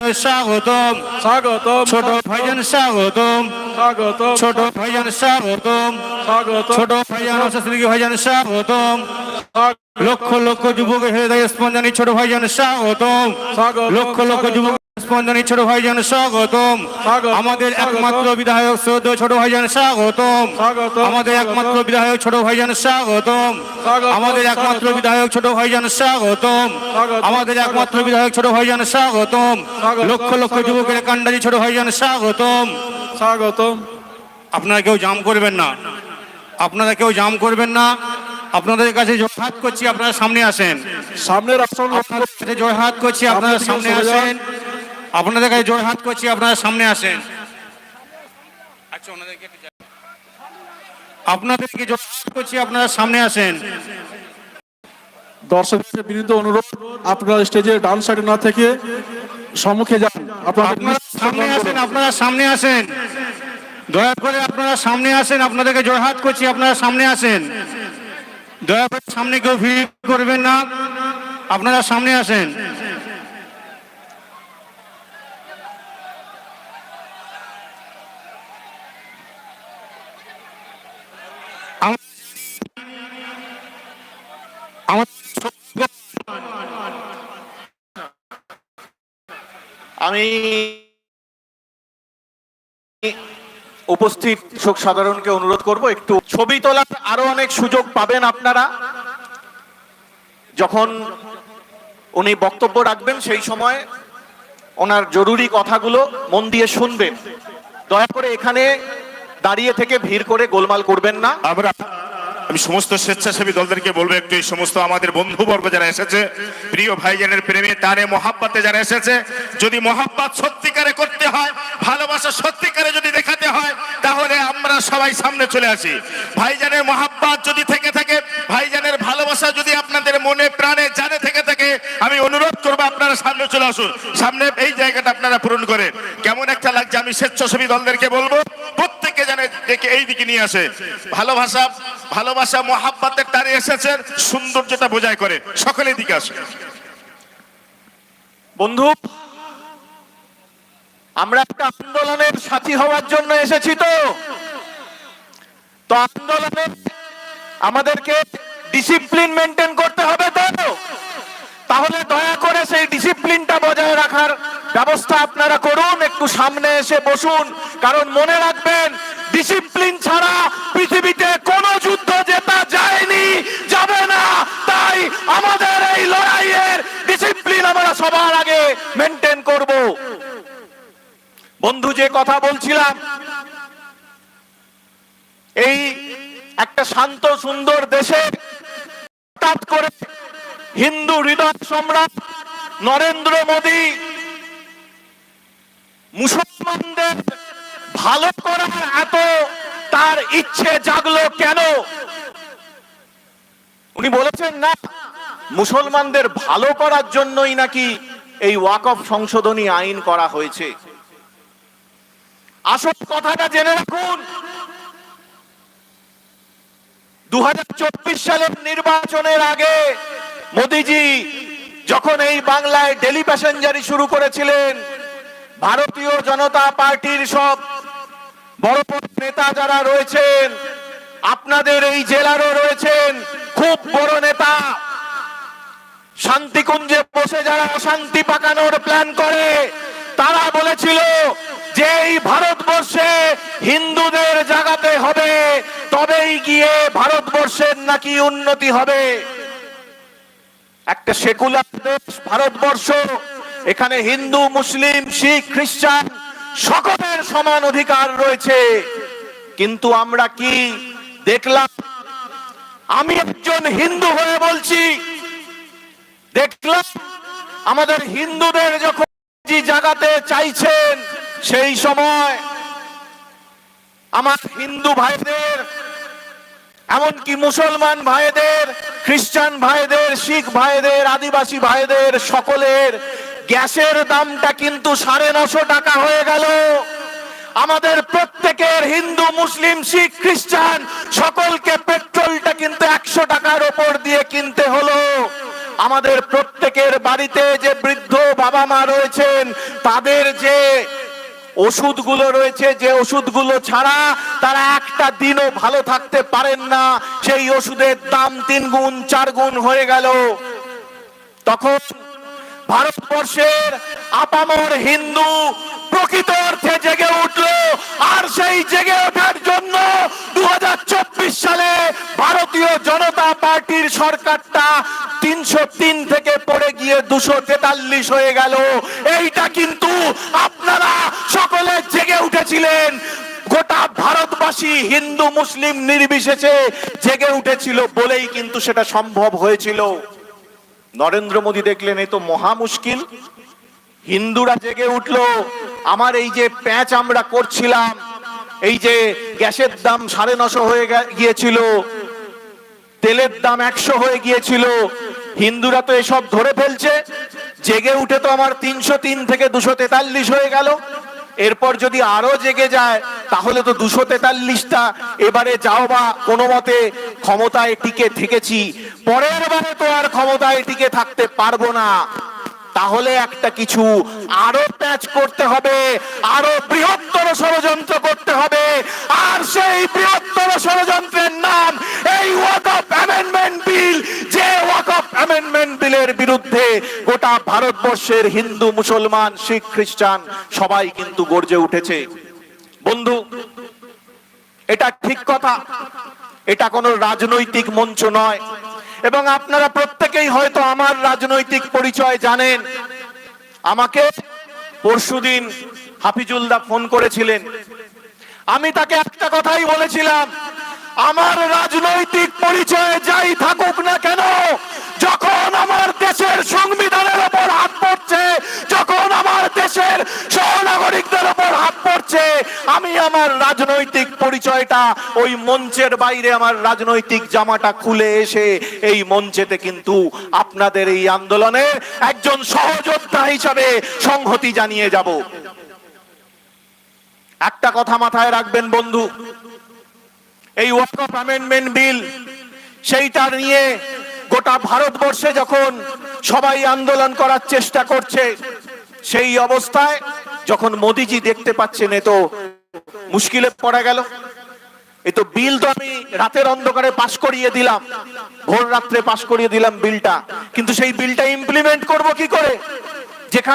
স্বাগতম স্বাগতম ছোট ভাইজান স্বাগতম স্বাগতম ছোট ভাইজান স্বাগতম স্বাগত ছোট ভাইজান অশাস্ত্রী ভাইজান স্বাগতম লক্ষ লক্ষ যুবক হৃদয় স্পন্দনী ছোট ভাইজান স্বাগতম স্বাগত লক্ষ লক্ষ। যুবক স্পন্দনী ছোট ভাইজান স্বাগতম। স্বাগতম, আমাদের একমাত্র বিধায়ক শ্রদ্ধ ছোট ভাইজান স্বাগতম। স্বাগতম, আমাদের একমাত্র বিধায়ক ছোট ভাইজান স্বাগতম। স্বাগতম, আমাদের একমাত্র বিধায়ক ছোট ভাইজান স্বাগতম। স্বাগতম, আমাদের একমাত্র বিধায়ক ছোট ভাইজান স্বাগতম। স্বাগতম, লক্ষ লক্ষ। যুবকের কান্ডারি ছোট ভাইজান স্বাগতম। স্বাগতম। আপনারা কেউ জাম করবেন না। আপনারা কেউ জাম করবেন না। আপনাদের কাছে জয়হাত করছি আপনারা সামনে আসেন। সামনের আসন আপনাদের কাছে জয়হাত করছি আপনারা সামনে আসেন। আপনাদের কাছে জয়হাত করছি আপনারা সামনে আসেন। আচ্ছা ওনাদেরকে একটু যা- আপনাদেরকে করছি আপনারা সামনে আসেন। দর্শকদের বিনীত অনুরোধ আপনারা স্টেজে ডান সাইডে না থেকে সম্মুখে যান। আপনারা আপনারা সামনে আসেন আপনারা সামনে আসেন। দয়া করে আপনারা সামনে আসেন আপনাদেরকে জয়হাত করছি আপনারা সামনে আসেন। দয়া করে সামনে কেউ ভিড় করবেন না আপনারা সামনে আসেন। আমি উপস্থিত শোক সাধারণকে অনুরোধ করব, একটু ছবি তোলার আরও অনেক সুযোগ পাবেন আপনারা। যখন উনি বক্তব্য রাখবেন, সেই সময় ওনার জরুরি কথাগুলো মন দিয়ে শুনবেন। দয়া করে এখানে দাঁড়িয়ে থেকে ভিড় করে গোলমাল করবেন না। আমরা আমি সমস্ত স্বেচ্ছাসেবী দলদেরকে বলব একটু, এই সমস্ত আমাদের বন্ধুবর্গ যারা এসেছে, প্রিয় ভাইজানের প্রেমে টানে মহাব্বাতে যারা এসেছে, যদি মহাব্বাত সত্যিকারে করতে হয়, ভালোবাসা সত্যিকারে যদি দেখাতে হয়, তাহলে আমরা সবাই সামনে চলে আসি। ভাইজানের মহাব্বাত যদি থেকে থাকে, ভাইজানের ভালোবাসা যদি আপনাদের মনে, প্রাণে, জানে থেকে থাকে, আমি অনুরোধ করব আপনারা সামনে চলে আসুন। সামনে এই জায়গাটা আপনারা পূরণ করেন। কেমন একটা লাগছে, আমি স্বেচ্ছাসেবী দলদেরকে বলব দেখে এই দিকে নিয়ে আসে। ভালোবাসা ভালোবাসা মহাব্বাতের টানে এসেছেন, সৌন্দর্যটা বোঝায় করে। সকলের দিকে আসে। বন্ধু, আমরা একটা আন্দোলনের সাথী হওয়ার জন্য এসেছি তো। তো আন্দোলনে আমাদেরকে ডিসিপ্লিন মেনটেন করতে হবে তো। তাহলে দয়া বজায় রাখার ব্যবস্থা আপনারা করুন, একটু সামনে এসে বসুন। কারণ মনে রাখবেন ডিসিপ্লিন ছাড়া পৃথিবীতে কোনো যুদ্ধ জেতা যায়নি, যাবে না। তাই আমাদের এই লড়াইয়ের ডিসিপ্লিন আমরা সবার আগে মেনটেন করব। বন্ধু, যে কথা বলছিলাম, এই একটা শান্ত, সুন্দর দেশে হঠাৎ করে হিন্দু হৃদয় সম্রাট নরেন্দ্র মোদী, মুসলমানদের ভালো করার এত তার ইচ্ছে জাগলো কেন? উনি বলেছেন, না, মুসলমানদের ভালো করার জন্যই নাকি এই ওয়াকফ সংশোধনী আইন করা হয়েছে। আসল কথাটা জেনে রাখুন দু হাজার চব্বিশ সালের নির্বাচনের আগে মোদিজি যখন এই বাংলায় ডেলি প্যাসেঞ্জারি শুরু করেছিলেন, ভারতীয় জনতা পার্টির সব বড় বড় নেতা যারা রয়েছেন, আপনাদের এই জেলারও রয়েছেন খুব বড় নেতা। শান্তিকুঞ্জে বসে যারা অশান্তি পাকানোর প্ল্যান করে, তারা বলেছিল যে এই ভারতবর্ষে হিন্দুদের জাগাতে হবে, তবেই গিয়ে ভারতবর্ষের নাকি উন্নতি হবে। একটা সেকুলার দেশ, ভারতবর্ষ, এখানে হিন্দু, মুসলিম, শিখ, খ্রিস্টান, সকলের সমান অধিকার রয়েছে। কিন্তু আমরা কি দেখলাম? আমি একজন হিন্দু হয়ে বলছি, দেখলাম আমাদের হিন্দুদের যখন জাগাতে চাইছেন, সেই সময় আমার হিন্দু ভাইদের, এমনকি মুসলমান ভাইদের খ্রিস্টান ভাইদের, শিখ ভাইদের, আদিবাসী ভাইদের, সকলের গ্যাসের দামটা কিন্তু সাড়ে নশো টাকা হয়ে গেল। আমাদের প্রত্যেকের হিন্দু, মুসলিম, শিখ, খ্রিস্টান, সকলকে পেট্রোলটা কিন্তু একশো টাকার ওপর দিয়ে কিনতে হলো। আমাদের প্রত্যেকের বাড়িতে যে বৃদ্ধ বাবা মা রয়েছেন, তাদের যে ওষুধগুলো রয়েছে, যে ওষুধগুলো ছাড়া তারা একটা দিনও ভালো থাকতে পারেন না। সেই ওষুধের দাম তিন গুণ, চার গুণ হয়ে গেল। তখন ভারতবর্ষের আপামর হিন্দু প্রকৃত অর্থে জেগে উঠল, আর সেই জেগে ওঠার পার্টির সরকারটা তিনশো তিন থেকে পড়ে গিয়ে দুশো তেতাল্লিশ হয়ে গেল। এইটা কিন্তু আপনারা সকলে জেগে উঠেছিলেন। গোটা ভারতবাসী হিন্দু, মুসলিম নির্বিশেষে জেগে উঠেছিল বলেই কিন্তু সেটা সম্ভব হয়েছিল। নরেন্দ্র মোদী দেখলেন এই তো মহা মুশকিল। হিন্দুরা জেগে উঠল। আমার এই যে প্যাঁচ আমরা করছিলাম, এই যে গ্যাসের দাম সাড়ে নশো হয়ে গিয়েছিল তেলের দাম একশো হয়ে গিয়েছিল। হিন্দুরা তো এসব ধরে ফেলছে। জেগে উঠে তো আমার তিনশো তিন থেকে দুশো তেতাল্লিশ হয়ে গেল। এরপর যদি আরও জেগে যায়, তাহলে তো দুশো তেতাল্লিশটা। এবারে যাও বা কোনো মতে ক্ষমতায় টিকে থেকেছি। পরের বারে তো আর ক্ষমতায় টিকে থাকতে পারব না। তাহলে একটা কিছু আরও প্যাচ করতে হবে, আরও বৃহত্তর ষড়যন্ত্র করতে হবে। আর সেই বৃহত্তর ওয়াকফ অ্যামেন্ডমেন্ট বিল যে ওয়াকফ অ্যামেন্ডমেন্ট বিলের বিরুদ্ধে গোটা ভারতবর্ষের হিন্দু, মুসলমান, শিখ, খ্রিস্টান সবাই কিন্তু গর্জে উঠেছে। বন্ধু, এটা ঠিক কথা। এটা কোনো রাজনৈতিক মঞ্চ নয়। এবং আপনারা প্রত্যেকেই হয়তো আমার রাজনৈতিক পরিচয় জানেন। আমাকে পরশুদিন হাফিজুল্লাহ ফোন করেছিলেন। আমি তাকে একটা কথাই বলেছিলাম আমার রাজনৈতিক পরিচয় যাই থাকুক না কেন, যখন আমার দেশের সংবিধানের ওপর হাত পড়ছে, যখন আমার দেশের সহনাগরিকদের ওপর হাত পড়ছে, আমি আমার রাজনৈতিক পরিচয়টা ওই মঞ্চের বাইরে আমার রাজনৈতিক জামাটা খুলে এসে এই মঞ্চেতে কিন্তু আপনাদের এই আন্দোলনের একজন সহযোদ্ধা হিসাবে সংহতি জানিয়ে যাব। একটা কথা মাথায় রাখবেন বন্ধু এই ওয়াকফ অ্যামেন্ডমেন্ট বিল সেইটা নিয়ে গোটা ভারতবর্ষে যখন সবাই আন্দোলন করার চেষ্টা করছে, সেই অবস্থায় যখন মোদিজি দেখতে পাচ্ছেন, এ তো মুশকিলে পড়ে গেল। এ তো বিল তো আমি রাতের অন্ধকারে পাশ করিয়ে দিলাম, ভোর রাত্রে পাশ করিয়ে দিলাম বিলটা। কিন্তু সেই বিলটা ইমপ্লিমেন্ট করব কি করে? যেখানে